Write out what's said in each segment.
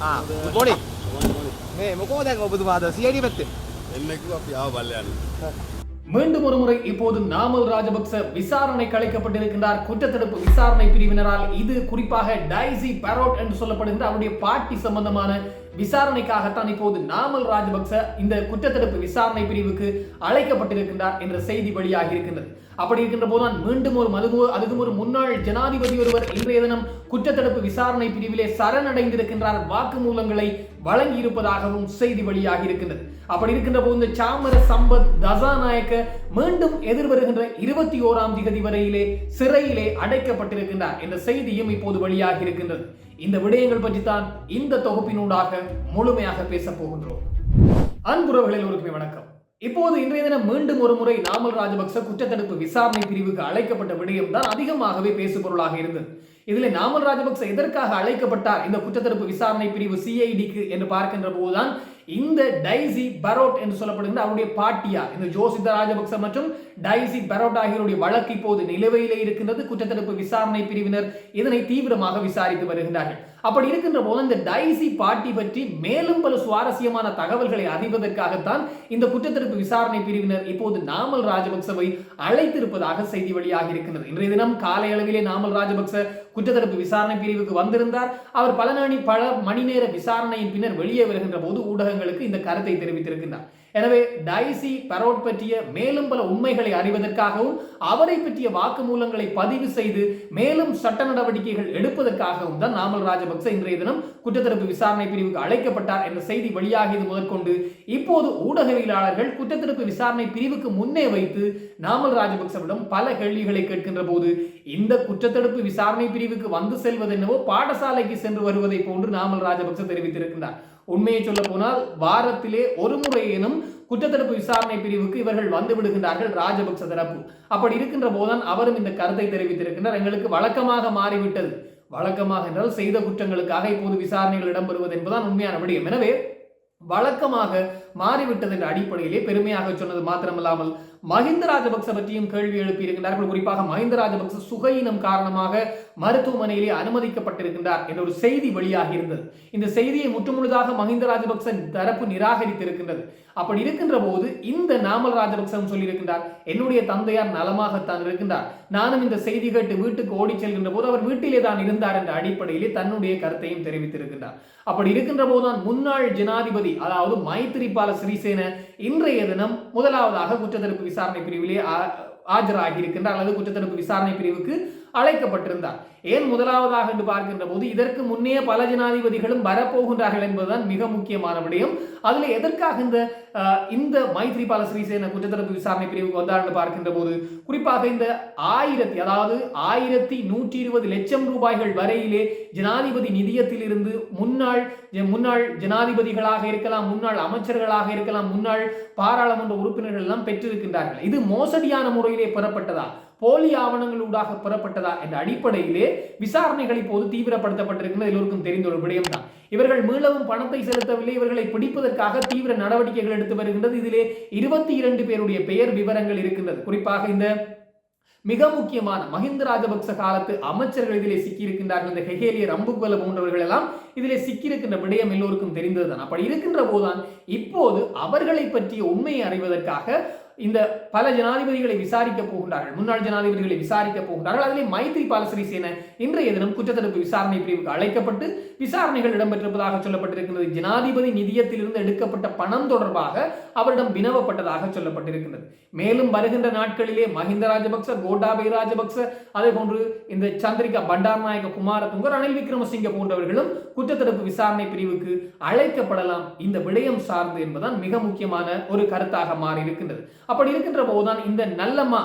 ආ good morning මේ මොකෝ දැන් ඔබතුමාද CID පැත්තේ එන්නෙකු අපි ආව බල්ලයන්න மீண்டும் ஒரு முறை இப்போது நாமல் ராஜபக்ச விசாரணை கலைக்கப்பட்டிருக்கின்றார் குற்றத்தடுப்பு விசாரணை பிரிவினரால் இது குறிப்பாக டைசி பரோட் என்று சொல்லப்படுகின்ற அவருடைய பாட்டி சம்பந்தமான விசாரணைக்காகத்தான் இப்போது நாமல் ராஜபக்ச இந்த குற்றத்தடுப்பு விசாரணை பிரிவுக்கு அழைக்கப்பட்டிருக்கின்றார் என்ற செய்தி வெளியாகி இருக்கின்றது. அப்படி இருக்கின்ற போதுதான் மீண்டும் ஒரு மது அதுவும் ஒரு முன்னாள் ஜனாதிபதி ஒருவர் இன்றைய தினம் குற்றத்தடுப்பு விசாரணை பிரிவிலே சரணடைந்திருக்கின்றார் வாக்குமூலங்களை வழங்கி இருப்பதாகவும் செய்தி வெளியாகி இருக்கின்றது. அப்படி இருக்கின்ற போது இந்த சாமர சம்பத் தசாநாயக்க மீண்டும் எதிர்வருகின்ற இருபத்தி ஓராம் திகதி வரையிலே சிறையிலே அடைக்கப்பட்டிருக்கின்றார் என்ற செய்தியும் இப்போது வெளியாகி இருக்கின்றது. இந்த விடயங்கள் பற்றி தான் இந்த தொகுப்பினூடாக முழுமையாக பேசப் போகின்றோம். அன்புறவுகளில் ஒருக்குமே வணக்கம். இப்போது இன்றைய தினம் மீண்டும் ஒரு முறை நாமல் ராஜபக்ச குற்றத்தடுப்பு விசாரணை பிரிவுக்கு அழைக்கப்பட்ட விடயம் தான் அதிகமாகவே பேசுபொருளாக இருந்தது. இதில் நாமல் ராஜபக்ச எதற்காக அழைக்கப்பட்டார் இந்த குற்றத்தடுப்பு விசாரணை பிரிவு சிஐடிக்கு என்று பார்க்கின்ற போதுதான் இந்த டைசி பரோட் என்று சொல்லப்படுகின்ற அவருடைய பாட்டியார் இந்த ஜோசித ராஜபக்ச மற்றும் டைசி பரோட் ஆகியோருடைய வழக்கு இப்போது நிலுவையிலே இருக்கின்றது. குற்றத்தடுப்பு விசாரணை பிரிவினர் இதனை தீவிரமாக விசாரித்து வருகின்றார்கள். அப்படி இருக்கின்ற போது இந்த டைசி பாட்டி பற்றி மேலும் பல சுவாரஸ்யமான தகவல்களை அறிவதற்காகத்தான் இந்த குற்றத்தடுப்பு விசாரணை பிரிவினர் இப்போது நாமல் ராஜபக்சவை அழைத்திருப்பதாக செய்தி வழியாக இருக்கின்றது. இன்றைய தினம் காலை அளவிலே நாமல் ராஜபக்ச குற்றத்தடுப்பு விசாரணை பிரிவுக்கு வந்திருந்தார். அவர் பல நாணி பல மணி நேர விசாரணையின் பின்னர் வெளியே வருகின்ற போது ஊடகங்களுக்கு இந்த கருத்தை தெரிவித்திருக்கின்றார். எனவே டைசி பரோட் பற்றிய மேலும் பல உண்மைகளை அறிவதற்காகவும் அவரை பற்றிய வாக்குமூலங்களை பதிவு செய்து மேலும் சட்ட நடவடிக்கைகள் எடுப்பதற்காகவும் தான் நாமல் ராஜபக்ச இன்றைய தினம் குற்றத்தடுப்பு விசாரணை பிரிவுக்கு அழைக்கப்பட்டார் என்ற செய்தி வெளியாகியது முதற்கொண்டு இப்போது ஊடகவியலாளர்கள் குற்றத்தடுப்பு விசாரணை பிரிவுக்கு முன்னே வைத்து நாமல் ராஜபக்சவிடம் பல கேள்விகளை கேட்கின்ற போது இந்த குற்றத்தடுப்பு விசாரணை பிரிவுக்கு வந்து செல்வது என்னவோ பாடசாலைக்கு சென்று வருவதை போன்று நாமல் ராஜபக்ச தெரிவித்திருக்கின்றார். உண்மையை சொல்ல போனால் வாரத்திலே ஒரு முறையினும் குற்றத்தடுப்பு விசாரணை பிரிவுக்கு இவர்கள் வந்து விடுகின்றார்கள் ராஜபக்ச தரப்பு. அப்படி இருக்கின்ற போதுதான் அவரும் இந்த கருத்தை தெரிவித்திருக்கின்றார். எங்களுக்கு வழக்கமாக மாறிவிட்டது. வழக்கமாக என்றால் செய்த குற்றங்களுக்காக இப்போது விசாரணைகள் இடம்பெறுவது என்பதுதான் உண்மையான விடயம். எனவே வழக்கமாக மாறிவிட்டது என்ற அடிப்படையிலே பெருமையாக சொன்னது மாத்திரமல்லாமல் மஹிந்த ராஜபக்ச பற்றியும் கேள்வி எழுப்பியிருக்கின்றார்கள். குறிப்பாக மஹிந்த ராஜபக்ச சுகையினம் காரணமாக மருத்துவமனையிலே அனுமதிக்கப்பட்டிருக்கின்றார் என்ற ஒரு செய்தி வெளியாகி இருந்தது இந்த செய்தியை முற்றுமுழுதாக மஹிந்த ராஜபக்ச தரப்பு நிராகரித்திருக்கின்றது. அப்படி இருக்கின்ற போது இந்த நாமல் ராஜபக்சம் சொல்லியிருக்கின்றார் என்னுடைய தந்தையார் நலமாகத்தான் இருக்கின்றார். நானும் இந்த செய்தி கேட்டு வீட்டுக்கு ஓடி செல்கின்ற போது அவர் வீட்டிலே தான் இருந்தார் என்ற அடிப்படையிலே தன்னுடைய கருத்தையும் தெரிவித்திருக்கின்றார். அப்படி இருக்கின்ற போதுதான் முன்னாள் ஜனாதிபதி அதாவது மைத்திரிபால சிறிசேன இன்றைய தினம் முதலாவதாக குற்றத்தடுப்பு விசாரணை பிரிவிலே ஆஜராகி இருக்கின்றார். அல்லது குற்றத்தடுப்பு விசாரணை பிரிவுக்கு அழைக்கப்பட்டிருந்தார். ஏன் முதலாவதாக என்று பார்க்கின்ற போது இதற்கு முன்னே பல ஜனாதிபதிகளும் வரப்போகின்றார்கள் என்பதுதான் மிக முக்கியமான விடயம். அதில் எதற்காக இந்த இந்த மைத்ரிபால சிறிசேன குற்றத்தடுப்பு விசாரணை பிரிவுக்கு வந்தார் என்று பார்க்கின்ற போது குறிப்பாக இந்த ஆயிரத்தி அதாவது ஆயிரத்தி நூற்றி இருபது லட்சம் ரூபாய்கள் வரையிலே ஜனாதிபதி நிதியத்தில் இருந்து முன்னாள் முன்னாள் ஜனாதிபதிகளாக இருக்கலாம் முன்னாள் அமைச்சர்களாக இருக்கலாம் முன்னாள் பாராளுமன்ற உறுப்பினர்கள் எல்லாம் பெற்றிருக்கின்றார்கள். இது மோசடியான முறையிலே பெறப்பட்டதா? போலி ஆவணங்களூடாக பெறப்பட்டதா என்ற அடிப்படையிலே விசாரணைகள் இப்போது தீவிரப்படுத்தப்பட்டிருக்கிறது எல்லோருக்கும் தெரிந்த ஒரு விடயம்தான். இவர்கள் மீளவும் பணத்தை செலுத்தவில்லை. இவர்களை பிடிப்பதற்காக தீவிர நடவடிக்கைகள் எடுத்து வருகின்றது. இதிலே இருபத்தி இரண்டு பேருடைய பெயர் விவரங்கள் இருக்கின்றது. குறிப்பாக இந்த மிக முக்கியமான மஹிந்த ராஜபக்ச காலத்து அமைச்சர்கள் இதிலே சிக்கியிருக்கின்றார்கள். இந்த ஹெகேலிய ரம்புக்வல போன்றவர்கள் எல்லாம் இதிலே சிக்கியிருக்கின்ற விடயம் எல்லோருக்கும் தெரிந்ததுதான். அப்படி இருக்கின்ற போதுதான் இப்போது அவர்களை பற்றிய உண்மையை அறிவதற்காக இந்த பல ஜனாதிபதிகளை விசாரிக்க போகின்றார்கள். முன்னாள் ஜனாதிபதிகளை விசாரிக்க போகின்றார்கள். அதிலே மைத்ரி பாலசிறிசேன இன்றைய தினம் குற்றத்தடுப்பு விசாரணை பிரிவுக்கு அழைக்கப்பட்டு விசாரணைகள் இடம்பெற்றிருப்பதாக சொல்லப்பட்டிருக்கிறது ஜனாதிபதி நிதியத்திலிருந்து எடுக்கப்பட்ட பணம் தொடர்பாக அவரிடம் வினவப்பட்டதாக சொல்லப்பட்டிருக்கிறது மேலும் வருகின்ற நாட்களிலே மஹிந்த ராஜபக்ச கோட்டாபய ராஜபக்ச அதே போன்று இந்த சந்திரிகா பண்டாரநாயக குமாரதுங்க ரணில் விக்ரமசிங்க போன்றவர்களும் குற்றத்தடுப்பு விசாரணை பிரிவுக்கு அழைக்கப்படலாம். இந்த விடயம் சார்ந்து என்பதுதான் மிக முக்கியமான ஒரு கருத்தாக மாறி இருக்கின்றது அப்படி இருக்கின்ற போதுதான் இந்த நல்லம்மா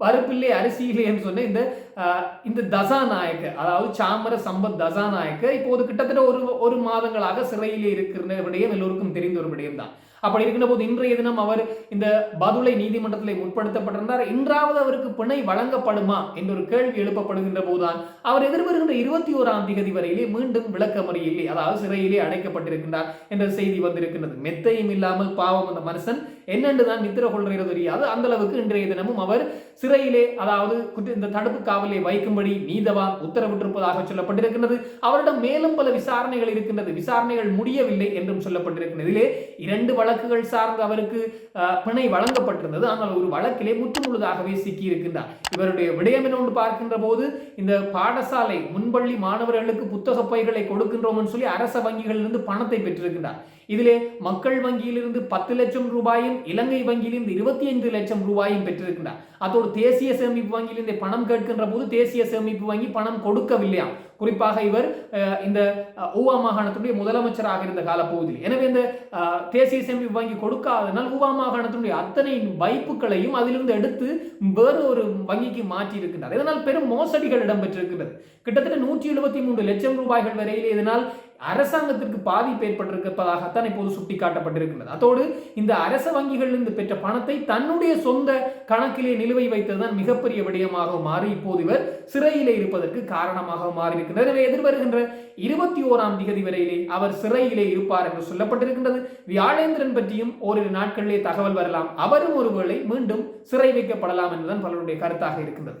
பருப்பில்லே அரிசியிலே என்று சொன்ன இந்த ஆஹ், இந்த தசாநாயக்க அதாவது சாமர சம்பத் தசாநாயக்க இப்போது கிட்டத்தட்ட ஒரு ஒரு மாதங்களாக சிறையிலே இருக்கிற விடயம் எல்லோருக்கும் தெரிந்த ஒரு விடயம் தான் அப்படி இருக்கின்ற போது இன்றைய தினம் அவர் இந்த பதுளை நீதிமன்றத்தில் முற்படுத்தப்பட்டிருந்தார். இன்றாவது அவருக்கு பிணை வழங்கப்படுமா என்ற ஒரு கேள்வி எழுப்பப்படுகின்ற போதுதான் அவர் எதிர்வருகின்ற இருபத்தி ஓராம் தேதி வரையிலே மீண்டும் விளக்கமறியிலே அதாவது சிறையிலே அடைக்கப்பட்டிருக்கின்றார் என்ற செய்தி வந்திருக்கின்றது. மெத்தையும் இல்லாமல் பாவம் அந்த மனுஷன் என்னென்று தான் நித்திர கொள்கிறது தெரியாது. அந்த அளவுக்கு இன்றைய தினமும் அவர் சிறையிலே அதாவது இந்த தடுப்பு காவலை வைக்கும்படி நீதவான் உத்தரவிட்டிருப்பதாக சொல்லப்பட்டிருக்கின்றது. அவரிடம் மேலும் பல விசாரணைகள் இருக்கின்றது. விசாரணைகள் முடியவில்லை என்றும் சொல்லப்பட்டிருக்கின்றது. இதிலே இரண்டு வழக்குகள் சார்ந்து அவருக்கு பிணை வழங்கப்பட்டிருந்தது. ஆனால் ஒரு வழக்கிலே முற்றுமுழுதாகவே சிக்கி இருக்கின்றார் இவருடைய விடயம் என்னொன்று பார்க்கின்ற போது இந்த பாடசாலை முன்பள்ளி மாணவர்களுக்கு புத்தக பைகளை கொடுக்கின்றோம்னு சொல்லி அரச வங்கிகளிலிருந்து பணத்தை பெற்றிருக்கின்றார். இதிலே மக்கள் வங்கியிலிருந்து பத்து லட்சம் ரூபாயும் இலங்கை வங்கியிலிருந்து இருபத்தி ஐந்து லட்சம் ரூபாயும் பெற்றிருக்கின்றார். அதோடு தேசிய சேமிப்பு வங்கியிலிருந்து பணம் கேட்கின்ற போது தேசிய சேமிப்பு வங்கி பணம் கொடுக்கவில்லையாம். குறிப்பாக இவர் இந்த அஹ், ஊவா மாகாணத்துடைய முதலமைச்சராக இருந்த காலப்பகுதியில். எனவே இந்த தேசிய சேமிப்பு வங்கி கொடுக்காதனால் ஊவா மாகாணத்தினுடைய அத்தனை வைப்புகளையும் அதிலிருந்து எடுத்து வேறு ஒரு வங்கிக்கு மாற்றி இருக்கின்றார் இதனால் பெரும் மோசடிகள் இடம்பெற்றிருக்கிறது கிட்டத்தட்ட நூற்றி எழுபத்தி மூன்று லட்சம் ரூபாய்கள் வரையிலே இதனால் அரசாங்கத்திற்கு பாதிப்பு ஏற்பட்டிருப்பதாகத்தான் இப்போது சுட்டிக்காட்டப்பட்டிருக்கின்றது. அதோடு இந்த அரச வங்கிகளிலிருந்து பெற்ற பணத்தை தன்னுடைய சொந்த கணக்கிலே நிலுவை வைத்ததுதான் மிகப்பெரிய விடயமாக மாறி இப்போது இவர் சிறையிலே இருப்பதற்கு காரணமாக மாறியிருக்கின்றது எனவே எதிர்வருகின்ற இருபத்தி ஓராம் திகதி வரையிலே அவர் சிறையிலே இருப்பார் என்று சொல்லப்பட்டிருக்கின்றது. வியாழேந்திரன் பற்றியும் ஓரிரு நாட்களிலே தகவல் வரலாம். அவரும் ஒருவேளை மீண்டும் சிறை வைக்கப்படலாம் என்றுதான் பலருடைய கருத்தாக இருக்கின்றது.